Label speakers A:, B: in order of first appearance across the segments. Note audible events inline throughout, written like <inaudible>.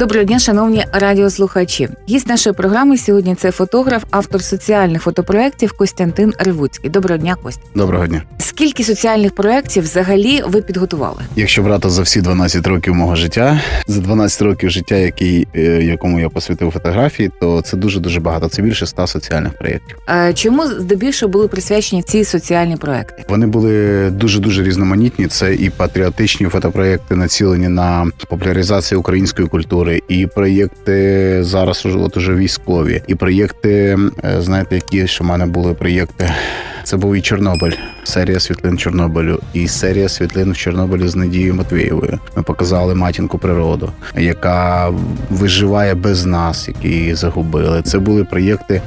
A: Доброго дня, шановні радіослухачі. Гість нашої програми сьогодні це фотограф, автор соціальних фотопроєктів Костянтин Ревуцький. Доброго дня, Кость.
B: Доброго дня.
A: Скільки соціальних проєктів взагалі ви підготували?
B: Якщо брати за всі 12 років мого життя, за 12 років життя, який, е, якому я посвятив фотографії, то це дуже дуже багато. Це більше 100 соціальних проєктів.
A: Чому здебільшого були присвячені ці соціальні проекти?
B: Вони були дуже дуже різноманітні. Це і патріотичні фотопроєкти, націлені на популяризацію української культури, і проєкти зараз от уже військові, і проєкти, е, знаєте, які ще в мене були проєкти. Це був і Чорнобиль, серія світлин Чорнобилю, і серія світлин в Чорнобилі з Надією Матвієвою. Ми показали матінку природу, яка виживає без нас, які її загубили. Це були проєкти.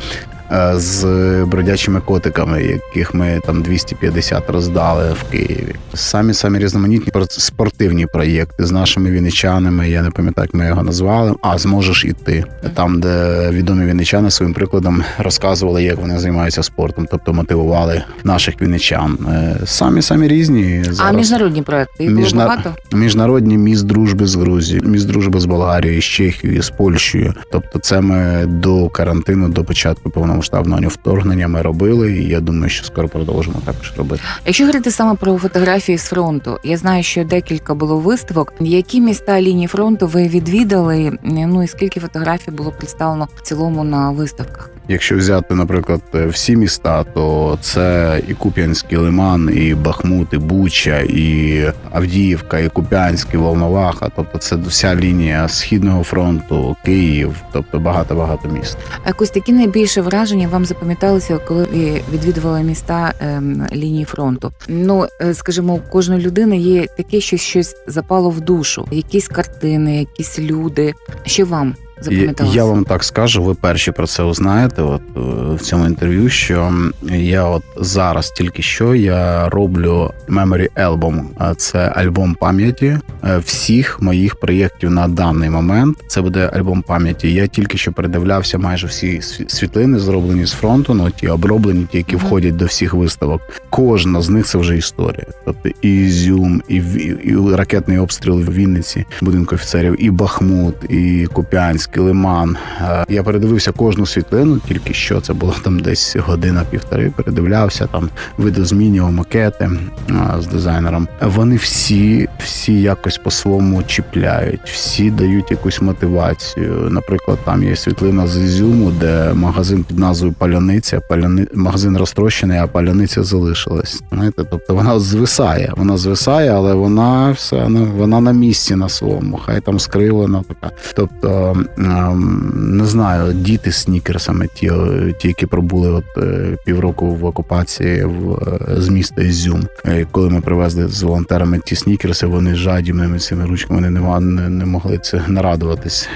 B: Е, З бродячими котиками, яких ми там 250 роздали в Києві. Самі самі різноманітні спор- спортивні проєкти з нашими вінничанами. Я не пам'ятаю, як ми його назвали. А зможеш і ти там, де відомі вінничани своїм прикладом розказували, як вони займаються спортом, тобто мотивували наших вінничан. Е, Самі самі різні
A: А міжнародні проекти їх було багато?
B: Міжнародні міст дружби з Грузією, міст дружби з Болгарією, з Чехією, з Польщею. Тобто, це ми до карантину, до початку повномасштабного вторгнення ми робили, і я думаю, що скоро продовжимо також робити.
A: Якщо говорити саме про фотографії з фронту, я знаю, що декілька було виставок. Які міста лінії фронту ви відвідали? Ну і скільки фотографій було представлено в цілому на виставках?
B: Якщо взяти, наприклад, всі міста, то це і Куп'янський Лиман, і Бахмут, і Буча, і Авдіївка, і Куп'янськ, і Волноваха. Тобто, це вся лінія східного фронту, Київ, тобто багато багато міст.
A: Якось такі найбільше враження вам запам'яталися, коли ви відвідували міста ем, лінії фронту. Ну е, скажімо, у кожної людини є таке, що щось запало в душу, якісь картини, якісь люди. Що вам запам'яталося?
B: Я вам так скажу, ви перші про це узнаєте. От е, в цьому інтерв'ю, що я от зараз тільки що я роблю Memory Album. Це альбом пам'яті е, всіх моїх проєктів на даний момент. Це буде альбом пам'яті. Я тільки що передивлявся майже всі світлини, зроблені з фронту. Ну ті оброблені, ті, які входять до всіх виставок. Кожна з них це вже історія. Тобто і Ізюм, і, в- і ракетний обстріл в Вінниці, будинку офіцерів, і Бахмут, і Куп'янськ, і Лиман. Е, Я передивився кожну світлину, тільки що це було там десь година-півтори. Передивлявся там, видозмінював макети е, з дизайнером. Вони всі, всі якось по-своєму чіпляють, всі дають якусь мотивацію. Наприклад, там є світлина з Ізюму, де магазин під назвою Паляниця. Паляни... Магазин розтрощений, а паляниця залишилась. Знаєте, тобто вона звисає. Вона звисає, але вона все ну, вона на місці на своєму. Хай там скривлена така. Тобто не знаю, діти з снікерсами, ті, е, ті, які пробули от е, півроку в окупації в е, з міста Ізюм. Коли ми привезли з волонтерами ті снікерси, вони жадібними цими ручками вони не, не, не могли це нарадуватись.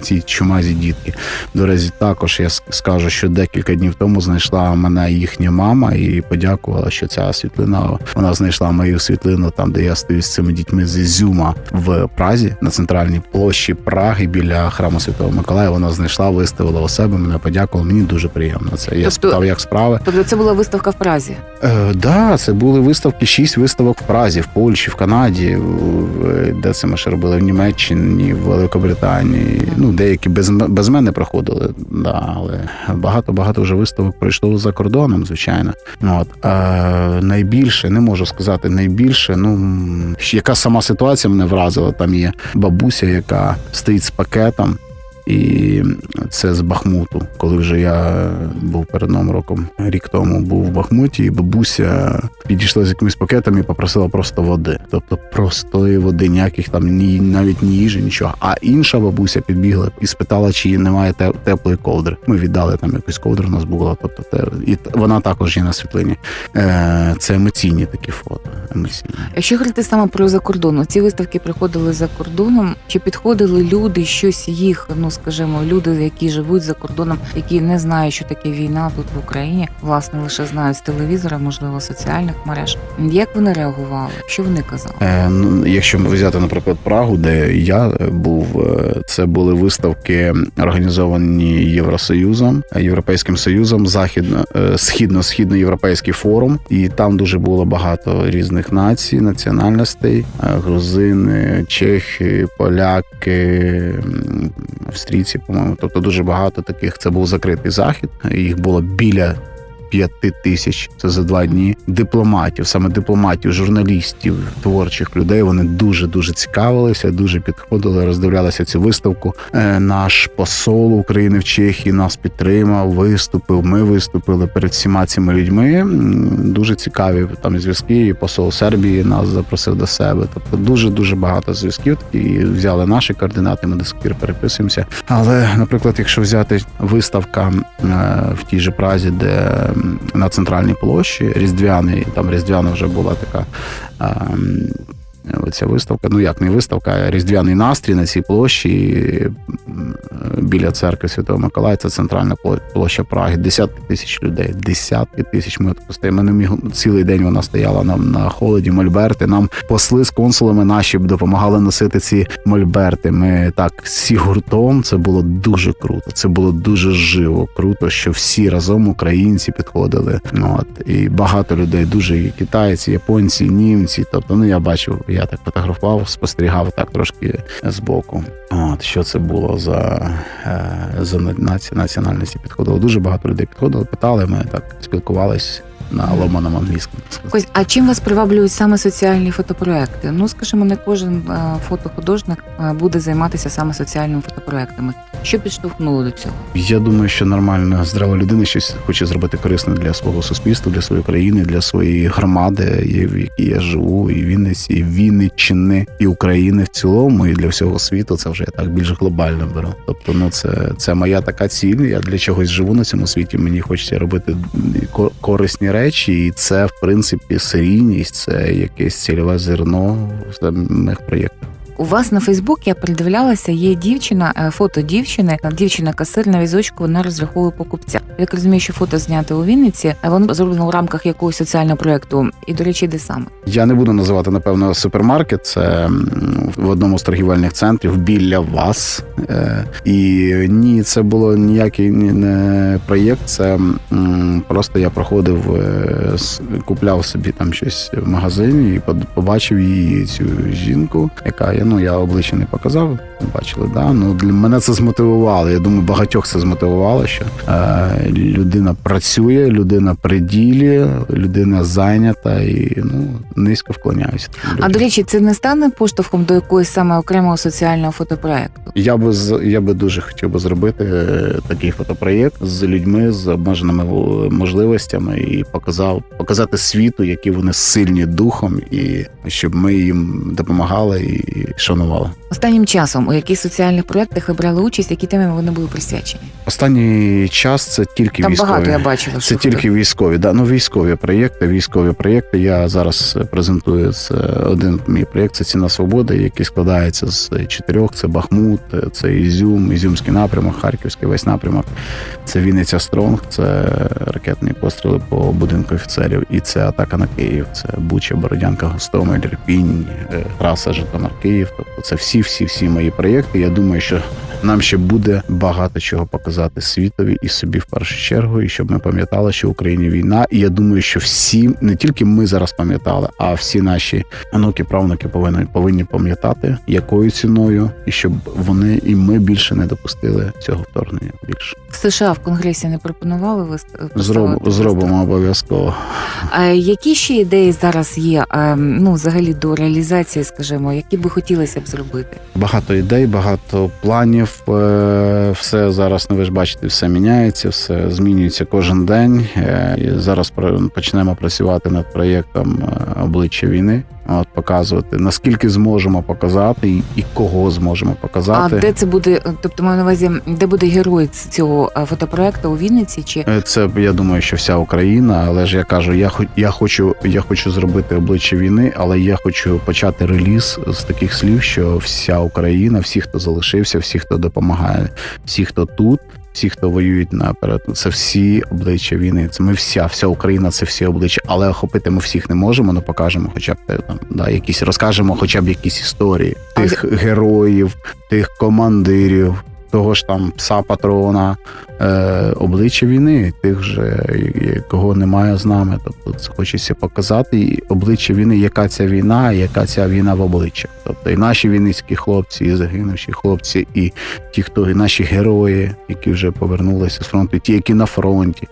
B: Ці чумазі дітки. До речі, також я скажу, що декілька днів тому знайшла мене їхня мама і подякувала, що ця світлина вона знайшла мою світлину там, де я стою з цими дітьми з Ізюма в Празі на центральній площі Праги біля храму Святого Миколая. Вона знайшла, виставила у себе. Мене подякувала. Мені дуже приємно. Це я
A: Тобто-
B: спитав, як справи.
A: Тобто це була виставка в Празі.
B: Е, да, це були виставки, шість виставок в Празі, в Польщі, в Канаді, в- де це ми ще робили в Німеччині, в Великобританії. Ну, деякі без, без мене проходили, да, але багато-багато вже виставок пройшло за кордоном, звичайно. От. Е, найбільше, не можу сказати, найбільше, ну яка сама ситуація мене вразила. Там є бабуся, яка стоїть з пакетом. І це з Бахмуту, коли вже я був перед новим роком, рік тому був в Бахмуті, і бабуся підійшла з якимись пакетами і попросила просто води. Тобто простої води, ніяких там ні навіть ні їжі, нічого. А інша бабуся підбігла і спитала, чи немає теплої ковдри. Ми віддали там якусь ковдру, у нас була. Тобто, те, і вона також є на світлині. Е, це емоційні такі фото. Емоційні.
A: Якщо говорити саме про закордон, ці виставки приходили за кордоном, чи підходили люди, щось їх, ну скажімо, люди, які живуть за кордоном, які не знають, що таке війна тут в Україні, власне, лише знають з телевізора, можливо, соціальних мереж. Як вони реагували? Що вони казали?
B: Е, ну, якщо взяти, наприклад, Прагу, де я е, був, е, це були виставки організовані Євросоюзом, е, Європейським Союзом, західно східно-східноєвропейський форум, і там дуже було багато різних націй, національностей: грузини, чехи, поляки, м, австрійці, по-моєму. Тобто дуже багато таких. Це був закритий захід. Їх було біля п'яти тисяч це за два дні дипломатів, саме дипломатів, журналістів, творчих людей. Вони дуже дуже цікавилися, дуже підходили, роздивлялися цю виставку. Е, Наш посол України в Чехії нас підтримав, виступив. Ми виступили перед всіма цими людьми. Дуже цікаві там зв'язки. І посол Сербії нас запросив до себе. Тобто дуже дуже багато зв'язків. І взяли наші координати. Ми до сих переписуємося. Але, наприклад, якщо взяти виставка е, в тій же Празі, де на центральній площі Різдвяний, там Різдвяна вже була така. Оця виставка, ну як не виставка, а різдвяний настрій на цій площі біля церкви Святого Миколая, це центральна площа Праги. Десятки тисяч людей, десятки тисяч. Ми. Ми не міг цілий день вона стояла нам на холоді. Мольберти. Нам посли з консулами наші допомагали носити ці мольберти. Ми так всі гуртом. Це було дуже круто. Це було дуже живо. Круто, що всі разом українці підходили. Ну, От і багато людей, дуже і китайці, японці, німці. Тобто, ну я бачив, я так фотографував, спостерігав так трошки збоку. От що це було за, е, за національності підходило. Дуже багато людей підходило, питали. Ми так спілкувались на ломаному англійському. так сказати.
A: Ось, а чим вас приваблюють саме соціальні фотопроекти? Ну, скажімо, не кожен е, фотохудожник е, буде займатися саме соціальними фотопроектами. Що підштовхнуло до цього?
B: Я думаю, що нормальна здрава людина щось хоче зробити корисне для свого суспільства, для своєї країни, для своєї громади, в якій я живу, і Вінниці, і Вінниччини, і України в цілому, і для всього світу. Це вже я так більш глобально беру. Тобто, ну це, це моя така ціль. Я для чогось живу на цьому світі. Мені хочеться робити ко- корисні речі, і це в принципі серійність, це якесь цільове зерно в самих проєктах.
A: У вас на Фейсбук я передивлялася, є дівчина, е, фото дівчини, дівчина касир на візочку, вона розраховує покупця. Я так розумію, що фото зняте у Вінниці, а воно зроблено в рамках якогось соціального проекту. І до речі, де саме?
B: Я не буду називати напевно супермаркет. Це в одному з торгівельних центрів біля вас. Е, І ні, це було ніякий не проєкт. Це просто я проходив, е, купляв собі там щось в магазині і побачив її цю жінку, яка я ну я обличчя не показав. Бачили, да. Ну для мене це змотивувало. Я думаю, багатьох це змотивувало, що е, людина працює, людина при ділі, людина зайнята і ну низько вклоняюся.
A: А до речі, це не стане поштовхом до якогось саме окремого соціального фотопроекту?
B: Я би я би дуже хотів би зробити е, такий фотопроєкт з людьми з обмеженими е, можливостями і показав показати світу, які вони сильні духом, і щоб ми їм допомагали і шанували.
A: Останнім часом у яких соціальних проєктах ви брали участь, які теми вони були присвячені?
B: Останній час це тільки
A: Там
B: військові.
A: багато я бачила.
B: Це
A: що
B: тільки військові, да. Ну військові проєкти, військові проєкти. Я зараз презентую це один мій проєкт. Це ціна свободи, який складається з чотирьох: це Бахмут, це Ізюм, Ізюмський напрямок, Харківський весь напрямок. Це Вінниця Стронг, це ракетні постріли по будинку офіцерів, і це атака на Київ. Це Буча, Бородянка, Гостомель, Ірпінь, е, траса Житомир Київ. Тобто це всі, всі, всі мої проєкти. Я думаю, що нам ще буде багато чого показати світові і собі в першу чергу, і щоб ми пам'ятали, що в Україні війна. І я думаю, що всі, не тільки ми зараз пам'ятали, а всі наші онуки, правнуки повинні повинні пам'ятати, якою ціною, і щоб вони і ми більше не допустили цього вторгнення. Більше
A: В США в конгресі не пропонували вист-
B: зробимо
A: поставити
B: зробимо обов'язково.
A: А які ще ідеї зараз є? е, Ну, взагалі до реалізації, скажімо, які би хотілося б зробити?
B: Багато ідей, багато планів. Е, Все зараз, ну ви ж бачите, все міняється, все змінюється кожен день. Е, і Зараз почнемо працювати над проєктом е, обличчя війни. От показувати, наскільки зможемо показати і, і кого зможемо показати.
A: А де це буде? Тобто, маю на увазі, де буде герой цього е, фотопроекту у Вінниці? Чи
B: Е, Це я думаю, що вся Україна, але ж я кажу, я я хочу, я хочу зробити обличчя війни, але я хочу почати реліз з таких слів, що вся Україна, всі, хто залишився, всі, хто допомагає, всі, хто тут. Всі, хто воюють наперед, це всі обличчя війни. Це ми вся, вся Україна, це всі обличчя. Але охопити ми всіх не можемо. але покажемо, хоча б там да, якісь розкажемо, хоча б якісь історії тих героїв, тих командирів, того ж там пса патрона, е, обличчя війни, тих же, кого немає з нами. Тобто це хочеться показати і обличчя війни, яка ця війна, яка ця війна в обличчя. Тобто і наші війницькі хлопці, і загинувші хлопці, і ті, хто і наші герої, які вже повернулися з фронту, і ті, які на фронті.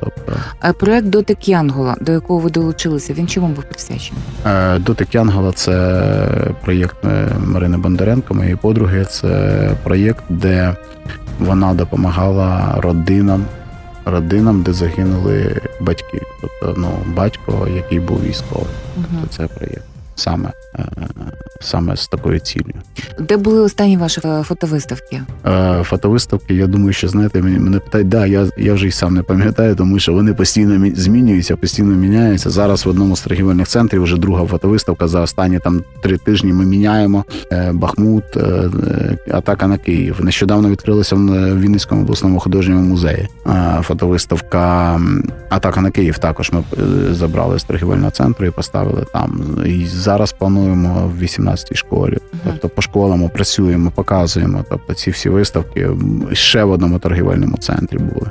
B: Тобто,
A: е, проект Дотик Янгола, до якого ви долучилися, він чому був присвячений?
B: Е, Дотик Янгола це проєкт е, Марини Бондаренко, моєї подруги. Це проєкт, де вона допомагала родинам, родинам, де загинули батьки. Тобто, ну, батько, який був військовий.
A: Угу.
B: Це проєкт. Саме, е, саме з такою ціллю.
A: Де були останні ваші е, фотовиставки?
B: Е, Фотовиставки, я думаю, що знаєте, мені мене питають, да, я, я вже й сам не пам'ятаю, тому що вони постійно мі- змінюються, постійно міняються. Зараз в одному з торгівельних центрів вже друга фотовиставка. За останні там три тижні ми міняємо Бахмут, атака на Київ. Nещодавно відкрилася в Вінницькому обласному художньому музеї. Фотовиставка Атака на Київ також ми забрали з торгівельного центру і поставили там. І зараз плануємо в 18-й школі. Тобто по школам працюємо, показуємо. Тобто ці всі виставки ще в одному торгівельному центрі були.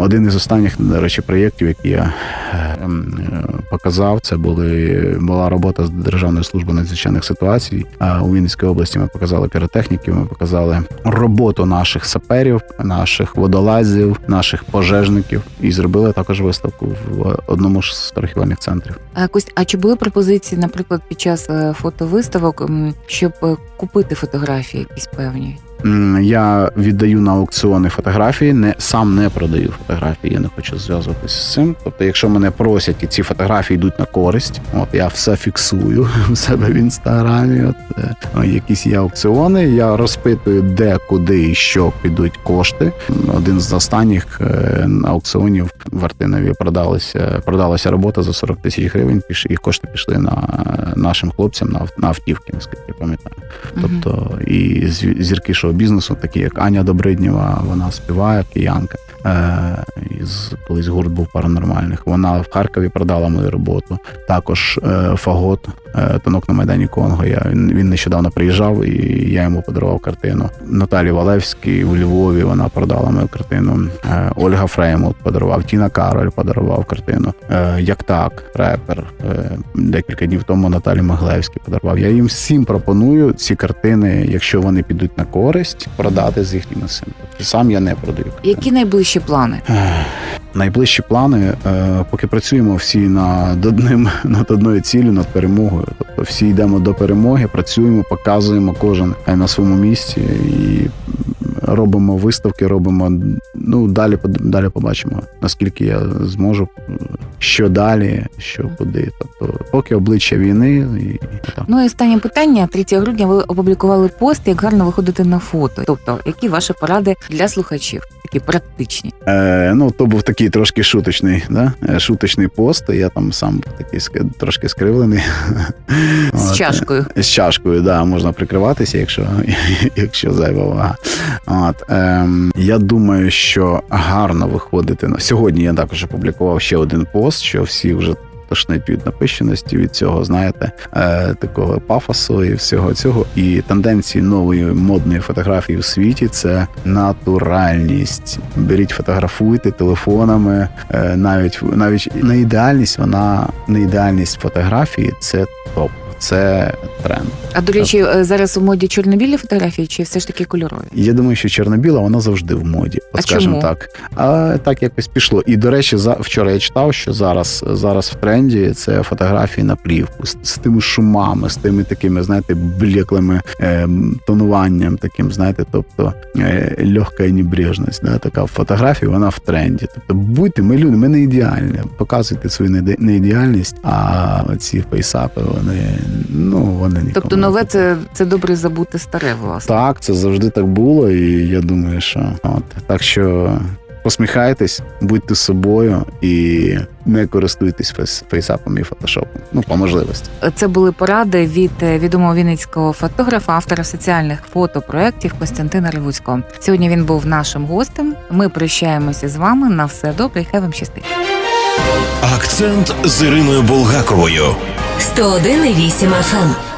B: Один із останніх, до речі, проєктів, які я е, показав, це були була робота з Державної служби надзвичайних ситуацій. У Вінницькій області ми показали піротехніків, ми показали роботу наших саперів, наших водолазів, наших пожежників і зробили також виставку в одному з торгівельних центрів.
A: А Кость, а чи були пропозиції, наприклад, під час е, фотовиставок, щоб е, купити фотографії якісь певні?
B: Я віддаю на аукціони фотографії, не сам не продаю фотографії. Я не хочу зв'язуватися з цим. Тобто, якщо мене просять і ці фотографії йдуть на користь, от я все фіксую <laughs> в себе в інстаграмі. От е, якісь є аукціони. Я розпитую, де, куди і що підуть кошти. Один з останніх е, аукціонів в Артинові продалася продалася робота за 40 тисяч гривень. Піш і кошти пішли на нашим хлопцям на, на автівки, наскільки я пам'ятаю. Тобто і зві- зірки шоу-бізнесу, такі як Аня Добриднєва, вона співає, киянка. Е, із колись гурт був паранормальних. Вона в Харкові продала мою роботу. Також е, Фагот, е, тонок на майдані Конго. Я він нещодавно приїжджав, і я йому подарував картину. Наталі Валевській у Львові вона продала мою картину. Ольга Фреймут подарував, Тіна Кароль подарував картину. Як так, репер. Декілька днів тому Наталі Моглевський подарував. Я їм всім пропоную ці картини, якщо вони підуть на користь, продати з їхніми символами. Сам я не продаю.
A: Які найближчі плани?
B: Найближчі плани, е, поки працюємо всі над одним <laughs> над одною ціллю, над перемогою. Тобто всі йдемо до перемоги, працюємо, показуємо кожен е, на своєму місці і робимо виставки, робимо. Ну далі далі побачимо, наскільки я зможу, е, що далі, що куди. Тобто, поки обличчя війни і так.
A: Ну і останнє питання. 3 грудня ви опублікували пост, як гарно виходити на фото. Тобто, які ваші поради для слухачів, такі практичні?
B: Е, ну, то був такий трошки шуточний, да? е, шуточний пост. Я там сам такий трошки скривлений.
A: З
B: От,
A: чашкою.
B: З чашкою, да, можна прикриватися, якщо, <laughs> якщо зайва вага. От, ем, я думаю, що гарно виходити на сьогодні. Я також опублікував ще один пост, що всі вже. Тошнить від напищеності від цього, знаєте, е, такого пафосу і всього цього. І тенденції нової модної фотографії в світі це натуральність. Беріть, фотографуйте телефонами. Е, навіть навіть не ідеальність, вона не ідеальність фотографії це топ. Це тренд.
A: А до речі, е, зараз у моді чорно-білі фотографії чи все ж таки кольорові?
B: Я думаю, що чорно-біла вона завжди в моді,
A: А
B: скажімо
A: чому?
B: так. А так якось пішло. І до речі, за вчора я читав, що зараз зараз в тренді це фотографії на плівку з, з тими шумами, з тими такими, знаєте, блеклими е, тонуванням, таким, знаєте, тобто е, легка небрежність. Да, така фотографія, вона в тренді. Тобто будьте, ми люди, ми не ідеальні. Показуйте свою неідеальність, а ці фейсапи, вони ну вони нікому
A: Тобто нове це, це добре забути старе, власне.
B: Так, це завжди так було, і я думаю, що от так що посміхайтесь, будьте собою і не користуйтесь фейс, фейсапом і фотошопом. Ну, по можливості.
A: Це були поради від е, відомого вінницького фотографа, автора соціальних фотопроєктів Костянтина Ревуцького. Сьогодні він був нашим гостем. Ми прощаємося з вами. На все добре, і хай вам щастить.
C: Акцент з Іриною Булгаковою.
D: 101,8 FM.